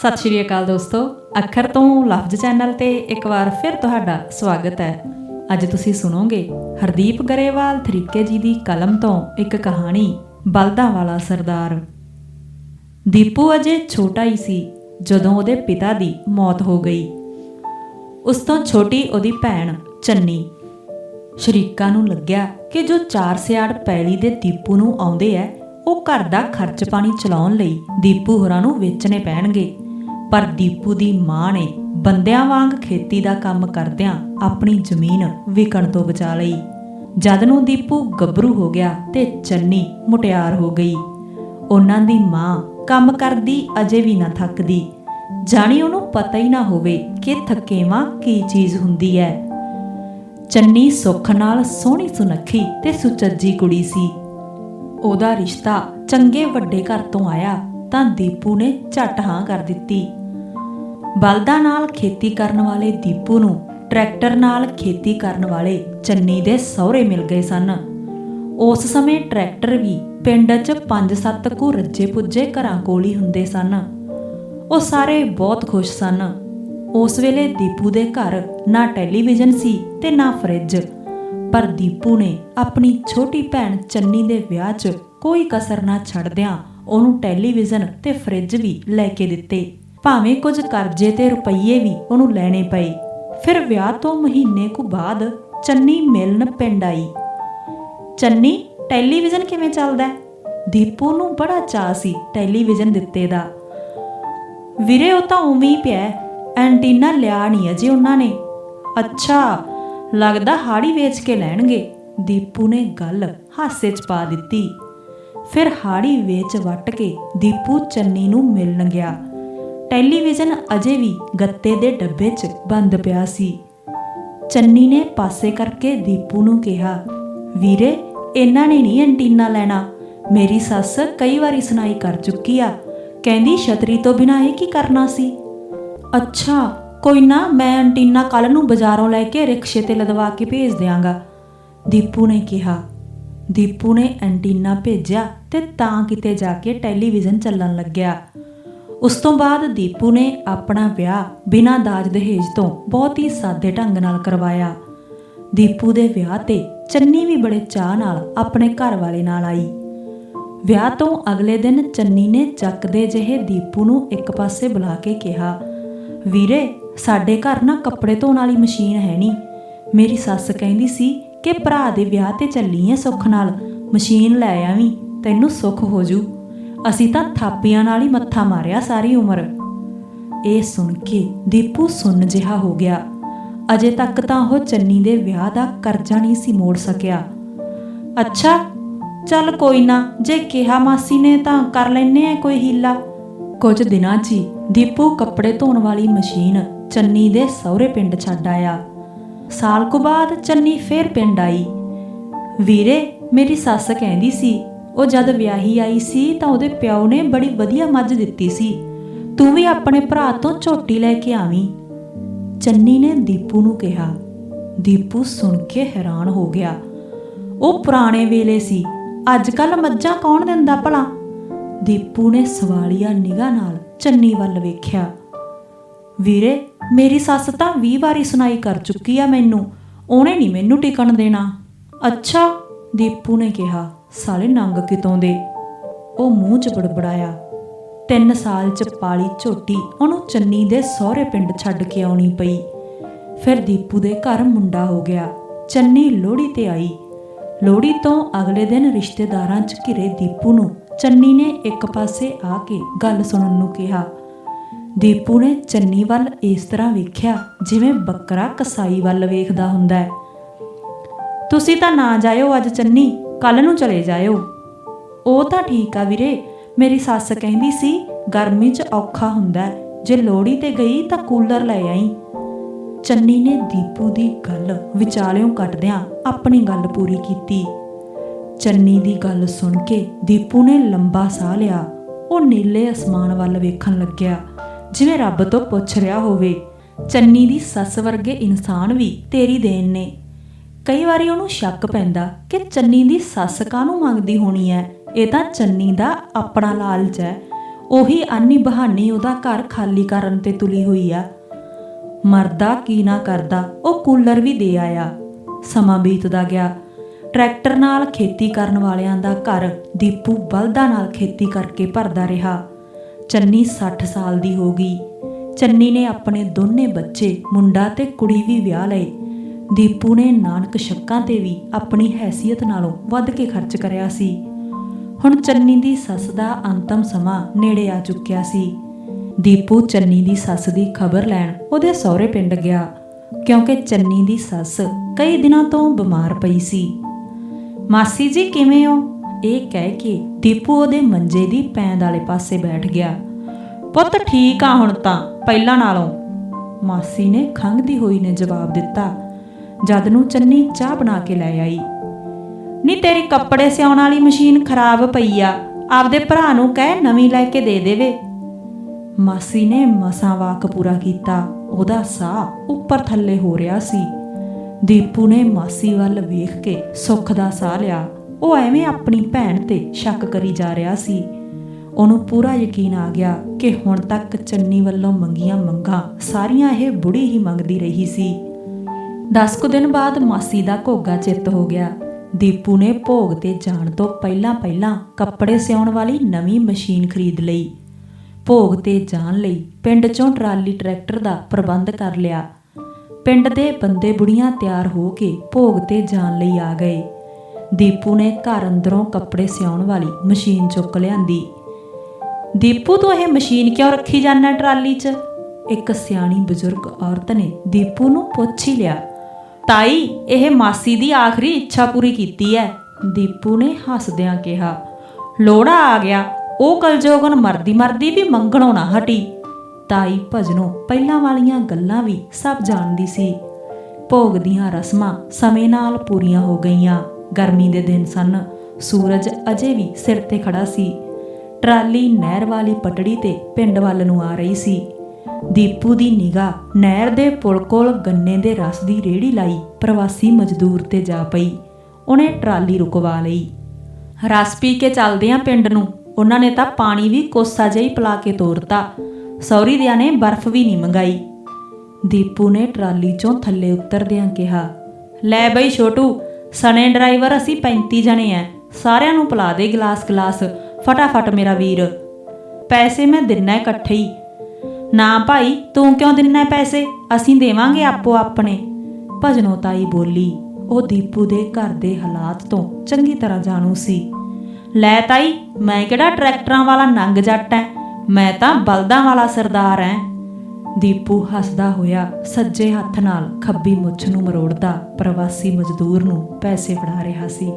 ਸਤਿ ਸ਼੍ਰੀ ਅਕਾਲ ਦੋਸਤੋ। ਅੱਖਰ ਤੋਂ ਲਫ਼ਜ਼ ਚੈਨਲ ਤੇ ਇੱਕ ਵਾਰ ਫਿਰ ਤੁਹਾਡਾ ਸਵਾਗਤ ਹੈ। ਅੱਜ ਤੁਸੀਂ ਸੁਣੋਗੇ ਹਰਦੀਪ ਗਰੇਵਾਲ ਥਰੀਕੇ ਜੀ ਦੀ ਕਲਮ ਤੋਂ ਇੱਕ ਕਹਾਣੀ, ਬਲਦਾਂ ਵਾਲਾ ਸਰਦਾਰ। ਦੀਪੂ ਅਜੇ ਛੋਟਾ ਹੀ ਸੀ, ਜਦੋਂ ਉਹਦੇ ਪਿਤਾ ਦੀ ਮੌਤ ਹੋ ਗਈ। ਉਸ ਤੋਂ ਛੋਟੀ ਉਹਦੀ ਭੈਣ ਚੰਨੀ। ਸ਼ਰੀਕਾ ਨੂੰ ਲੱਗਿਆ ਕਿ ਜੋ ਚਾਰ ਸਿਆੜ ਪੈਲੀ ਦੇ ਦੀਪੂ ਨੂੰ ਆਉਂਦੇ ਐ, ਉਹ ਘਰ ਦਾ ਖਰਚ ਪਾਣੀ ਚਲਾਉਣ ਲਈ ਦੀਪੂ ਹੋਰਾਂ ਨੂੰ ਵੇਚਣੇ ਪੈਣਗੇ। ਪਰ ਦੀਪੂ ਦੀ ਮਾਂ ਨੇ ਬੰਦਿਆਂ ਵਾਂਗ ਖੇਤੀ ਦਾ ਕੰਮ ਕਰਦਿਆਂ ਆਪਣੀ ਜ਼ਮੀਨ ਵਿਕਣ ਤੋਂ ਬਚਾ ਲਈ। ਜਦ ਨੂੰ ਦੀਪੂ ਗੱਭਰੂ ਹੋ ਗਿਆ ਤੇ ਚੰਨੀ ਮੁਟਿਆਰ ਹੋ ਗਈ। ਉਹਨਾਂ ਦੀ ਮਾਂ ਕੰਮ ਕਰਦੀ ਅਜੇ ਵੀ ਨਾ ਥੱਕਦੀ। ਜਾਣੀ ਉਹਨੂੰ ਪਤਾ ਹੀ ਨਾ ਹੋਵੇ ਕਿ ਥੱਕੇਵਾਂ ਕੀ ਚੀਜ਼ ਹੁੰਦੀ ਹੈ। ਚੰਨੀ ਸੁੱਖ ਨਾਲ ਸੋਹਣੀ ਸੁਨੱਖੀ ਤੇ ਸੁਚੱਜੀ ਕੁੜੀ ਸੀ। ਉਹਦਾ ਰਿਸ਼ਤਾ ਚੰਗੇ ਵੱਡੇ ਘਰ ਤੋਂ ਆਇਆ ਤਾਂ ਦੀਪੂ ਨੇ ਝੱਟ ਹਾਂ ਕਰ ਦਿੱਤੀ। ਬਲਦਾਂ ਨਾਲ ਖੇਤੀ ਕਰਨ ਵਾਲੇ ਦੀਪੂ ਨੂੰ ਟਰੈਕਟਰ ਨਾਲ ਖੇਤੀ ਕਰਨ ਵਾਲੇ ਚੰਨੀ ਦੇ ਸਹੁਰੇ ਮਿਲ ਗਏ ਸਨ। ਉਸ ਸਮੇਂ ਟਰੈਕਟਰ ਵੀ ਪਿੰਡ 'ਚ 5-7 ਕੁ ਰੱਜੇ ਪੁੱਜੇ ਘਰਾਂ ਕੋਲ ਹੀ ਹੁੰਦੇ ਸਨ। ਉਹ ਸਾਰੇ ਬਹੁਤ ਖੁਸ਼ ਸਨ। ਉਸ ਵੇਲੇ ਦੀਪੂ ਦੇ ਘਰ ਨਾ ਟੈਲੀਵਿਜ਼ਨ ਸੀ ਤੇ ਨਾ ਫਰਿੱਜ। ਪਰ ਦੀਪੂ ਨੇ ਆਪਣੀ ਛੋਟੀ ਭੈਣ ਚੰਨੀ ਦੇ ਵਿਆਹ 'ਚ ਕੋਈ ਕਸਰ ਨਾ ਛੱਡਦਿਆਂ ਉਹਨੂੰ ਟੈਲੀਵਿਜ਼ਨ ਤੇ ਫਰਿੱਜ ਵੀ ਲੈ ਕੇ ਦਿੱਤੇ। ਭਾਵੇਂ ਕੁਝ ਕਰਜ਼ੇ ਤੇ ਰੁਪਈਏ ਵੀ ਉਹਨੂੰ ਲੈਣੇ ਪਏ। ਫਿਰ ਵਿਆਹ ਤੋਂ ਮਹੀਨੇ ਕੁ ਬਾਅਦ ਚੰਨੀ ਮਿਲਣ ਪਿੰਡ ਆਈ। ਚੰਨੀ, ਟੈਲੀਵਿਜ਼ਨ ਕਿਵੇਂ ਚੱਲਦਾ? ਦੀਪੂ ਨੂੰ ਬੜਾ ਚਾਅ ਸੀ ਟੈਲੀਵਿਜ਼ਨ ਦਿੱਤੇ ਦਾ। ਵੀਰੇ, ਉਹ ਤਾਂ ਉਵੇਂ ਹੀ ਪਿਆ। ਐਂਟੀਨਾ ਲਿਆ ਨਹੀਂ ਅਜੇ ਉਹਨਾਂ ਨੇ। ਅੱਛਾ, ਲੱਗਦਾ ਹਾੜੀ ਵੇਚ ਕੇ ਲੈਣਗੇ। ਦੀਪੂ ਨੇ ਗੱਲ ਹਾਸੇ 'ਚ ਪਾ ਦਿੱਤੀ। ਫਿਰ ਹਾੜੀ ਵੇਚ ਵੱਟ ਕੇ ਦੀਪੂ ਚੰਨੀ ਨੂੰ ਮਿਲਣ ਗਿਆ। ਟੈਲੀਵਿਜ਼ਨ ਅਜੇ ਵੀ ਗੱਤੇ ਦੇ ਡੱਬੇ 'ਚ ਬੰਦ ਪਿਆ ਸੀ। ਚੰਨੀ ਨੇ ਪਾਸੇ ਕਰਕੇ ਦੀਪੂ ਨੂੰ ਕਿਹਾ, ਵੀਰੇ, ਇਹਨਾਂ ਨੇ ਨਹੀਂ ਐਂਟੀਨਾ ਲੈਣਾ। ਮੇਰੀ ਸੱਸ ਕਈ ਵਾਰੀ ਸੁਣਾਈ ਕਰ ਚੁੱਕੀ ਆ। ਕਹਿੰਦੀ ਛਤਰੀ ਤੋਂ ਬਿਨਾ ਇਹ ਕੀ ਕਰਨਾ ਸੀ? ਅੱਛਾ, ਕੋਈ ਨਾ, ਮੈਂ ਐਂਟੀਨਾ ਕੱਲ ਨੂੰ ਬਾਜ਼ਾਰੋਂ ਲੈ ਕੇ ਰਿਕਸ਼ੇ ਤੇ ਲਦਵਾ ਕੇ ਭੇਜ ਦਿਆਂਗਾ, ਦੀਪੂ ਨੇ ਕਿਹਾ। ਦੀਪੂ ਨੇ ਐਂਟੀਨਾ ਭੇਜਿਆ ਤੇ ਤਾਂ ਕਿਤੇ ਜਾ ਕੇ ਟੈਲੀਵਿਜ਼ਨ ਚੱਲਣ ਲੱਗਿਆ। ਉਸ ਤੋਂ ਬਾਅਦ ਦੀਪੂ ਨੇ ਆਪਣਾ ਵਿਆਹ ਬਿਨਾਂ ਦਾਜ ਦਹੇਜ ਤੋਂ ਬਹੁਤ ਹੀ ਸਾਦੇ ਢੰਗ ਨਾਲ ਕਰਵਾਇਆ। ਦੀਪੂ ਦੇ ਵਿਆਹ ਤੇ ਚੰਨੀ ਵੀ ਬੜੇ ਚਾਹ ਨਾਲ ਆਪਣੇ ਘਰ ਵਾਲੇ ਨਾਲ ਆਈ। ਵਿਆਹ ਤੋਂ ਅਗਲੇ ਦਿਨ ਚੰਨੀ ਨੇ ਚੱਕਦੇ ਜਿਹੇ ਦੀਪੂ ਨੂੰ ਇੱਕ ਪਾਸੇ ਬੁਲਾ ਕੇ ਕਿਹਾ, ਵੀਰੇ, ਸਾਡੇ ਘਰ ਨਾ ਕੱਪੜੇ ਧੋਣ ਵਾਲੀ ਮਸ਼ੀਨ ਹੈ ਨਹੀਂ ਮੇਰੀ ਸੱਸ ਕਹਿੰਦੀ ਸੀ ਕਿ ਭਰਾ ਦੇ ਵਿਆਹ ਤੇ ਚੱਲੀ ਐ ਸੁੱਖ ਨਾਲ। ਮਸ਼ੀਨ ਲੈ ਆਵੀਂ, ਤੈਨੂੰ ਸੁੱਖ ਹੋ ਜੂ। ਅਸੀਂ ਤਾਂ ਥਾਪੀਆਂ ਨਾਲ ਹੀ ਮੱਥਾ ਮਾਰਿਆ ਸਾਰੀ ਉਮਰ। ਇਹ ਸੁਣ ਕੇ ਦੀਪੂ ਸੁੰਨ ਜਿਹਾ ਹੋ ਗਿਆ। ਅਜੇ ਤੱਕ ਤਾਂ ਉਹ ਚੰਨੀ ਦੇ ਵਿਆਹ ਦਾ ਕਰਜ਼ਾ ਨਹੀਂ ਸੀ ਮੋੜ ਸਕਿਆ। ਅੱਛਾ, ਚੱਲ ਕੋਈ ਨਾ, ਜੇ ਕਿਹਾ ਮਾਸੀ ਨੇ ਤਾਂ ਕਰ ਲੈਨੇ ਆ ਕੋਈ ਹੀਲਾ। ਕੁਝ ਦਿਨਾਂ 'ਚ ਹੀ ਦੀਪੂ ਕੱਪੜੇ ਧੋਣ ਵਾਲੀ ਮਸ਼ੀਨ ਚੰਨੀ ਦੇ ਸਹੁਰੇ ਪਿੰਡ ਛੱਡ ਆਇਆ। ਸਾਲ ਕੁ ਬਾਅਦ ਚੰਨੀ ਫੇਰ ਪਿੰਡ ਆਈ। ਵੀਰੇ, ਮੇਰੀ ਸੱਸ ਕਹਿੰਦੀ ਸੀ ਉਹ ਜਦ ਵਿਆਹੀ ਆਈ ਸੀ ਤਾਂ ਉਹਦੇ ਪਿਓ ਨੇ ਬੜੀ ਵਧੀਆ ਮੱਝ ਦਿੱਤੀ ਸੀ। ਤੂੰ ਵੀ ਆਪਣੇ ਭਰਾ ਤੋਂ ਝੋਟੀ ਲੈ ਕੇ ਆਵੀਂ। ਚੰਨੀ ਨੇ ਦੀਪੂ ਨੂੰ ਕਿਹਾ। ਦੀਪੂ ਸੁਣ ਕੇ ਹੈਰਾਨ ਹੋ ਗਿਆ। ਉਹ ਪੁਰਾਣੇ ਵੇਲੇ ਸੀ। ਅੱਜ ਕੱਲ ਮੱਝਾਂ ਕੌਣ ਦਿੰਦਾ ਭਲਾ? ਦੀਪੂ ਨੇ ਸਵਾਲੀਆ ਨਿਗਾਹ ਨਾਲ ਚੰਨੀ ਵੱਲ ਵੇਖਿਆ। ਵੀਰੇ, ਮੇਰੀ ਸੱਸ ਤਾਂ 20 ਵਾਰੀ ਸੁਣਾਈ ਕਰ ਚੁੱਕੀ ਆ ਮੈਨੂੰ। ਉਹਨੇ ਨਹੀਂ ਮੈਨੂੰ ਟਿਕਣ ਦੇਣਾ। ਅੱਛਾ ਦੀਪੂ ਨੇ ਕਿਹਾ, ਸਾਲੇ ਨੰਗ ਕਿਤੋਂ ਦੇ? ਉਹ ਮੂੰਹ 'ਚ ਬੜਬੜਾਇਆ, ਤਿੰਨ ਸਾਲ 'ਚ ਪਾਲੀ ਝੋਟੀ, ਉਹਨੂੰ ਚੰਨੀ ਦੇ ਸਹੁਰੇ ਪਿੰਡ ਛੱਡ ਕੇ ਆਉਣੀ ਪਈ। ਫਿਰ ਦੀਪੂ ਦੇ ਘਰ ਮੁੰਡਾ ਹੋ ਗਿਆ, ਚੰਨੀ ਲੋਹੜੀ ਤੇ ਆਈ। ਲੋਹੜੀ ਤੋਂ ਅਗਲੇ ਦਿਨ ਰਿਸ਼ਤੇਦਾਰਾਂ 'ਚ ਘਿਰੇ ਦੀਪੂ ਨੂੰ, ਚੰਨੀ ਨੇ ਇੱਕ ਪਾਸੇ ਆ ਕੇ ਗੱਲ ਸੁਣਨ ਨੂੰ ਕਿਹਾ। ਦੀਪੂ ਨੇ ਚੰਨੀ ਵੱਲ ਇਸ ਤਰ੍ਹਾਂ ਵੇਖਿਆ ਜਿਵੇਂ ਬੱਕਰਾ ਕਸਾਈ ਵੱਲ ਵੇਖਦਾ ਹੁੰਦਾ ਹੈ। ਤੁਸੀਂ ਤਾਂ ਨਾ ਜਾਇਓ ਅੱਜ ਚੰਨੀ ਕੱਲ ਨੂੰ ਚਲੇ ਜਾਇਓ। ਉਹ ਤਾਂ ਠੀਕ ਆ ਵੀਰੇ, ਮੇਰੀ ਸੱਸ ਕਹਿੰਦੀ ਸੀ, ਗਰਮੀ 'ਚ ਔਖਾ ਹੁੰਦਾ ਜੇ ਲੋਹੜੀ ਤੇ ਗਈ ਤਾਂ ਕੂਲਰ ਲੈ ਆਈ। ਚੰਨੀ ਨੇ ਦੀਪੂ ਦੀ ਗੱਲ ਵਿਚਾਲਿਓਂ ਕੱਟਦਿਆਂ ਆਪਣੀ ਗੱਲ ਪੂਰੀ ਕੀਤੀ। ਚੰਨੀ ਦੀ ਗੱਲ ਸੁਣ ਕੇ ਦੀਪੂ ਨੇ ਲੰਬਾ ਸਾਹ ਲਿਆ। ਉਹ ਨੀਲੇ ਅਸਮਾਨ ਵੱਲ ਵੇਖਣ ਲੱਗਿਆ, ਜਿਵੇਂ ਰੱਬ ਤੋਂ ਪੁੱਛ ਰਿਹਾ ਹੋਵੇ। ਚੰਨੀ ਦੀ ਸੱਸ ਵਰਗੇ ਇਨਸਾਨ ਵੀ ਤੇਰੀ ਦੇਣ ਨੇ। ਕਈ ਵਾਰੀ ਉਹਨੂੰ ਸ਼ੱਕ ਪੈਂਦਾ ਕਿ ਚੰਨੀ ਦੀ ਸੱਸ ਕਾਹਨੂੰ ਮੰਗਦੀ ਹੋਣੀ ਹੈ ਇਹ ਤਾਂ ਚੰਨੀ ਦਾ ਆਪਣਾ ਲਾਲਚ ਹੈ ਉਹੀ ਆਨੀ ਬਹਾਨੀ ਉਹਦਾ ਘਰ ਖਾਲੀ ਕਰਨ ਤੇ ਤੁਲੀ ਹੋਈ ਆ। ਮਰਦਾ ਕੀ ਨਾ ਕਰਦਾ, ਉਹ ਕੂਲਰ ਵੀ ਦੇ ਆਇਆ। ਸਮਾਂ ਬੀਤਦਾ ਗਿਆ। ਟਰੈਕਟਰ ਨਾਲ ਖੇਤੀ ਕਰਨ ਵਾਲਿਆਂ ਦਾ ਘਰ ਦੀਪੂ ਬਲਦਾਂ ਨਾਲ ਖੇਤੀ ਕਰਕੇ ਭਰਦਾ ਰਿਹਾ। ਚੰਨੀ 60 ਸਾਲ ਦੀ ਹੋ ਗਈ। ਚੰਨੀ ਨੇ ਆਪਣੇ ਦੋਨੇ ਬੱਚੇ, ਮੁੰਡਾ ਤੇ ਕੁੜੀ ਵੀ ਵਿਆਹ ਲਏ। ਦੀਪੂ ਨੇ ਨਾਨਕ ਸ਼ੱਕਾਂ ਤੇ ਵੀ ਆਪਣੀ ਹੈਸੀਅਤ ਨਾਲੋਂ ਵੱਧ ਕੇ ਖਰਚ ਕਰਿਆ ਸੀ। ਹੁਣ ਚੰਨੀ ਦੀ ਸੱਸ ਦਾ ਅੰਤਮ ਸਮਾਂ ਨੇੜੇ ਆ ਚੁੱਕਿਆ ਸੀ। ਦੀਪੂ ਚੰਨੀ ਦੀ ਸੱਸ ਦੀ ਖਬਰ ਲੈਣ ਉਹਦੇ ਸਹੁਰੇ ਪਿੰਡ ਗਿਆ, ਕਿਉਂਕਿ ਚੰਨੀ ਦੀ ਸੱਸ ਕਈ ਦਿਨਾਂ ਤੋਂ ਬਿਮਾਰ ਪਈ ਸੀ। ਮਾਸੀ ਜੀ, ਕਿਵੇਂ ਹੋ? ਇਹ ਕਹਿ ਕੇ ਦੀਪੂ ਉਹਦੇ ਮੰਜੇ ਦੀ ਪੈਂਦ ਵਾਲੇ ਪਾਸੇ ਬੈਠ ਗਿਆ। ਪੁੱਤ, ਠੀਕ ਆ ਹੁਣ ਤਾਂ, ਪਹਿਲਾਂ ਨਾਲੋਂ। ਮਾਸੀ ਨੇ ਖੰਘਦੀ ਹੋਈ ਨੇ ਜਵਾਬ ਦਿੱਤਾ। ਜਦ ਨੂੰ ਚੰਨੀ ਚਾਹ ਬਣਾ ਕੇ ਲੈ ਆਈ। ਨੀ ਤੇਰੀ ਕੱਪੜੇ ਸਿਉਣ ਵਾਲੀ ਮਸ਼ੀਨ ਖਰਾਬ ਪਈ ਆ, ਆਪਦੇ ਭਰਾ ਨੂੰ ਕਹਿ ਨਵੀਂ ਲੈ ਕੇ ਦੇ ਦੇਵੇ। ਮਾਸੀ ਨੇ ਮਸਾਂ ਵਾਕ ਪੂਰਾ ਕੀਤਾ। ਉਹਦਾ ਸਾਹ ਉੱਪਰ ਥੱਲੇ ਹੋ ਰਿਹਾ ਸੀ। ਦੀਪੂ ਨੇ ਮਾਸੀ ਵੱਲ ਵੇਖ ਕੇ ਸੁੱਖ ਦਾ ਸਾਹ ਲਿਆ। ਉਹ ਐਵੇਂ ਆਪਣੀ ਭੈਣ ਤੇ ਸ਼ੱਕ ਕਰੀ ਜਾ ਰਿਹਾ ਸੀ। ਉਹਨੂੰ ਪੂਰਾ ਯਕੀਨ ਆ ਗਿਆ ਕਿ ਹੁਣ ਤੱਕ ਚੰਨੀ ਵੱਲੋਂ ਮੰਗੀਆਂ ਮੰਗਾਂ ਸਾਰੀਆਂ ਇਹ ਬੁੜੀ ਹੀ ਮੰਗਦੀ ਰਹੀ ਸੀ। ਦਸ ਕੁ ਦਿਨ ਬਾਅਦ ਮਾਸੀ ਦਾ ਘੋਗਾ ਚਿੱਤ ਹੋ ਗਿਆ। ਦੀਪੂ ਨੇ ਭੋਗ ਤੇ ਜਾਣ ਤੋਂ ਪਹਿਲਾਂ ਪਹਿਲਾਂ ਕੱਪੜੇ ਸਿਉਣ ਵਾਲੀ ਨਵੀਂ ਮਸ਼ੀਨ ਖਰੀਦ ਲਈ। ਭੋਗ ਤੇ ਜਾਣ ਲਈ ਪਿੰਡ ਚੋਂ ਟਰਾਲੀ ਟਰੈਕਟਰ ਦਾ ਪ੍ਰਬੰਧ ਕਰ ਲਿਆ। ਪਿੰਡ ਦੇ ਬੰਦੇ ਬੁੜੀਆਂ ਤਿਆਰ ਹੋ ਕੇ ਭੋਗ ਤੇ ਜਾਣ ਲਈ ਆ ਗਏ। ਦੀਪੂ ਨੇ ਘਰ ਅੰਦਰੋਂ ਕੱਪੜੇ ਸਿਉਣ ਵਾਲੀ ਮਸ਼ੀਨ ਚੁੱਕ ਲਿਆਂਦੀ। ਦੀਪੂ, ਤੋਂ ਇਹ ਮਸ਼ੀਨ ਕਿਉਂ ਰੱਖੀ ਜਾਂਦਾ ਟਰਾਲੀ 'ਚ? ਇੱਕ ਸਿਆਣੀ ਬਜ਼ੁਰਗ ਔਰਤ ਨੇ ਦੀਪੂ ਨੂੰ ਪੁੱਛ ਹੀ ਲਿਆ। ਤਾਈ, ਇਹ ਮਾਸੀ ਦੀ ਆਖਰੀ ਇੱਛਾ ਪੂਰੀ ਕੀਤੀ ਹੈ ਦੀਪੂ ਨੇ ਹੱਸਦਿਆਂ ਕਿਹਾ, ਲੋੜਾ ਆ ਗਿਆ, ਉਹ ਕਲਜੋਗਨ ਮਰਦੀ ਮਰਦੀ ਵੀ ਮੰਗਣੋਂ ਨਾ ਹਟੀ। ਤਾਈ ਭਜਨੋਂ ਪਹਿਲਾਂ ਵਾਲੀਆਂ ਗੱਲਾਂ ਵੀ ਸਭ ਜਾਣਦੀ ਸੀ। ਭੋਗ ਦੀਆਂ ਰਸਮਾਂ ਸਮੇਂ ਨਾਲ ਪੂਰੀਆਂ ਹੋ ਗਈਆਂ। ਗਰਮੀ ਦੇ ਦਿਨ ਸਨ, ਸੂਰਜ ਅਜੇ ਵੀ ਸਿਰ ਤੇ ਖੜਾ ਸੀ। ਟਰਾਲੀ ਨਹਿਰ ਵਾਲੀ ਪਟੜੀ ਤੇ ਪਿੰਡ ਵੱਲ ਨੂੰ ਆ ਰਹੀ ਸੀ। ਦੀਪੂ ਦੀ ਨਿਗਾਹ ਨਹਿਰ ਦੇ ਪੁਲ ਕੋਲ ਗੰਨੇ ਦੇ ਰਸ ਦੀ ਰੇੜੀ ਲਾਈ ਪ੍ਰਵਾਸੀ ਮਜ਼ਦੂਰ ਤੇ ਜਾ ਪਈ। ਉਹਨੇ ਟਰਾਲੀ ਰੁਕਵਾ ਲਈ। ਰਸ ਪੀ ਕੇ ਚੱਲਦੇ ਆ ਪਿੰਡ ਨੂੰ ਉਹਨਾਂ ਨੇ ਤਾਂ ਪਾਣੀ ਵੀ ਕੋਸਾ ਜਿਹਾ ਹੀ ਪਿਲਾ ਕੇ ਤੋਰਤਾ। ਸੌਰੀ ਦਿਆਂ ਨੇ ਬਰਫ਼ ਵੀ ਨਹੀਂ ਮੰਗਾਈ। ਦੀਪੂ ਨੇ ਟਰਾਲੀ ਚੋਂ ਥੱਲੇ ਉਤਰਦਿਆਂ ਕਿਹਾ, ਲੈ ਬਈ ਛੋਟੂ, ਸਣੇ ਡਰਾਈਵਰ ਅਸੀਂ 35 ਜਣੇ ਐ, ਸਾਰਿਆਂ ਨੂੰ ਪਿਲਾ ਦੇ ਗਲਾਸ ਗਲਾਸ ਫਟਾਫਟ ਮੇਰਾ ਵੀਰ। ਪੈਸੇ ਮੈਂ ਦਿੰਨਾ ਇਕੱਠੇ ਹੀ ਨਾ ਭਾਈ, ਤੂੰ ਕਿਉਂ ਦਿੰਨਾ ਪੈਸੇ? ਅਸੀਂ ਦੇਵਾਂਗੇ ਆਪੋ ਆਪਣੇ। ਭਜਨੋ ਤਾਈ ਬੋਲੀ, ਉਹ ਦੀਪੂ ਦੇ ਘਰ ਦੇ ਹਾਲਾਤ ਤੋਂ ਚੰਗੀ ਤਰ੍ਹਾਂ ਜਾਣੂ ਸੀ। ਲੈ ਤਾਈ, ਮੈਂ ਕਿਹੜਾ ਟਰੈਕਟਰਾਂ ਵਾਲਾ ਨੰਗ ਜੱਟ ਐ? ਮੈਂ ਤਾਂ ਬਲਦਾਂ ਵਾਲਾ ਸਰਦਾਰ ਐ। ਦੀਪੂ ਹੱਸਦਾ ਹੋਇਆ ਸੱਜੇ ਹੱਥ ਨਾਲ ਖੱਬੀ ਮੁੱਛ ਨੂੰ ਮਰੋੜਦਾ ਪ੍ਰਵਾਸੀ ਮਜ਼ਦੂਰ ਨੂੰ ਪੈਸੇ ਫੜਾ ਰਿਹਾ ਸੀ।